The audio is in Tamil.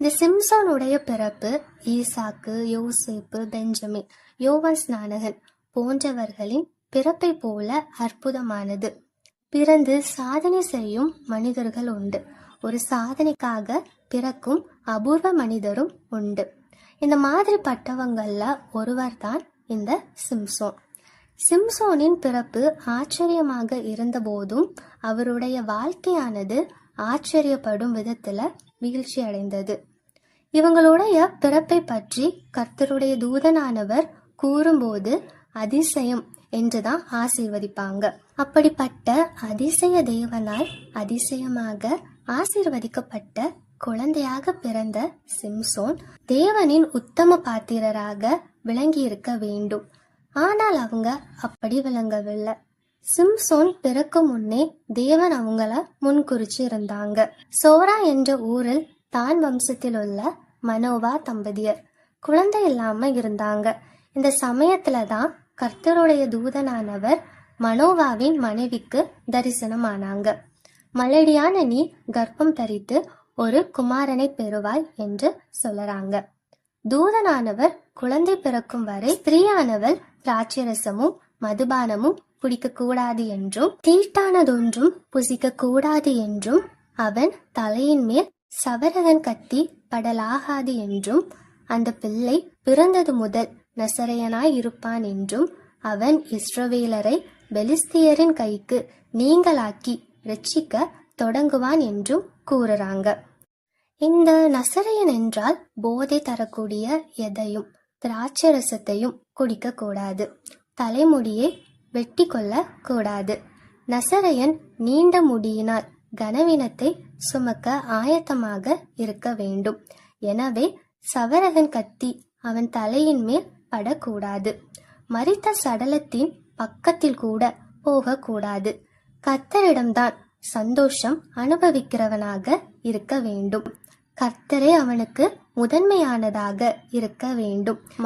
இந்த சிம்சோனுடைய பிறப்பு ஈசாக்கு யோசேப்பு பெஞ்சமின் யோவாஸ் ஸ்நானகன் போன்றவர்களின் பிறப்பை போல அற்புதமானது. பிறந்து சாதனை செய்யும் மனிதர்கள் உண்டு. ஒரு சாதனைக்காக பிறக்கும் அபூர்வ மனிதரும் உண்டு. இந்த மாதிரி பட்டவங்கள்ல ஒருவர் தான் இந்த சிம்சோன். சிம்சோனின் பிறப்பு ஆச்சரியமாக இருந்தபோதும் அவருடைய வாழ்க்கையானது ஆச்சரியப்படும் விதத்துல வீழ்ச்சி அடைந்தது. இவங்களுடைய பிறப்பை பற்றி கர்த்தருடைய தூதனானவர் கூறும்போது அதிசயம் என்றுதான் ஆசீர்வதிப்பாங்க. அப்படிப்பட்ட அதிசய தேவனால் அதிசயமாக ஆசீர்வதிக்கப்பட்ட குழந்தையாக பிறந்த சிம்சோன் தேவனின் உத்தம பாத்திரராக விளங்கியிருக்க வேண்டும். ஆனால் அவங்க அப்படி விளங்கவில்லை. சிம்சோன் பிறக்கும் முன்னே தேவன் அவங்கள முன்குறிச்சு இருந்தாங்க சோரா என்ற ஊரில் தான் வம்சத்தில் உள்ள மனோவா தம்பதியர். குழந்தை இல்லாம இருந்தாங்க. இந்த சமயத்துல தான் கர்த்தருடைய தூதனானவர் மனோவாவின் மனைவிக்கு தரிசனமானாங்க. மலடியான நீ கர்ப்பம் தரித்து ஒரு குமாரனை பெறுவாய் என்று சொல்லறாங்க. தூதனானவர் குழந்தை பிறக்கும் வரை ஸ்திரீயானவள் திராட்சரசமும் மதுபானமும் குடிக்கக்கூடாது என்றும் தீட்டானதொன்றும் புசிக்கக்கூடாது என்றும் அவன் தலையின் மேல் சவரகன் கத்தி படலாகாது என்றும் அந்த பிள்ளை பிறந்தது முதல் நசரையனாய் இருப்பான் என்றும் அவன் இஸ்ரவேலரை பெலிஸ்தியரின் கைக்கு நீங்களாக்கி ரட்சிக்க தொடங்குவான் என்றும் கூறுறாங்க. இந்த நசரையன் என்றால் போதை தரக்கூடிய எதையும் திராட்சரசத்தையும் குடிக்கக்கூடாது. தலைமுடியை வெட்டி கொள்ள கூடாது. நசரையன் நீண்ட முடியினால் கனவீனத்தை சுமக்க ஆயத்தமாக இருக்க வேண்டும். எனவே சவரகன் கத்தி அவன் தலையின் மேல் படக்கூடாது. மறித்த சடலத்தின் பக்கத்தில் கூட போகக்கூடாது. கர்த்தரிடம்தான் சந்தோஷம் அனுபவிக்கிறவனாக இருக்க வேண்டும். கர்த்தரே அவனுக்கு முதன்மையானதாக இருக்க வேண்டும்.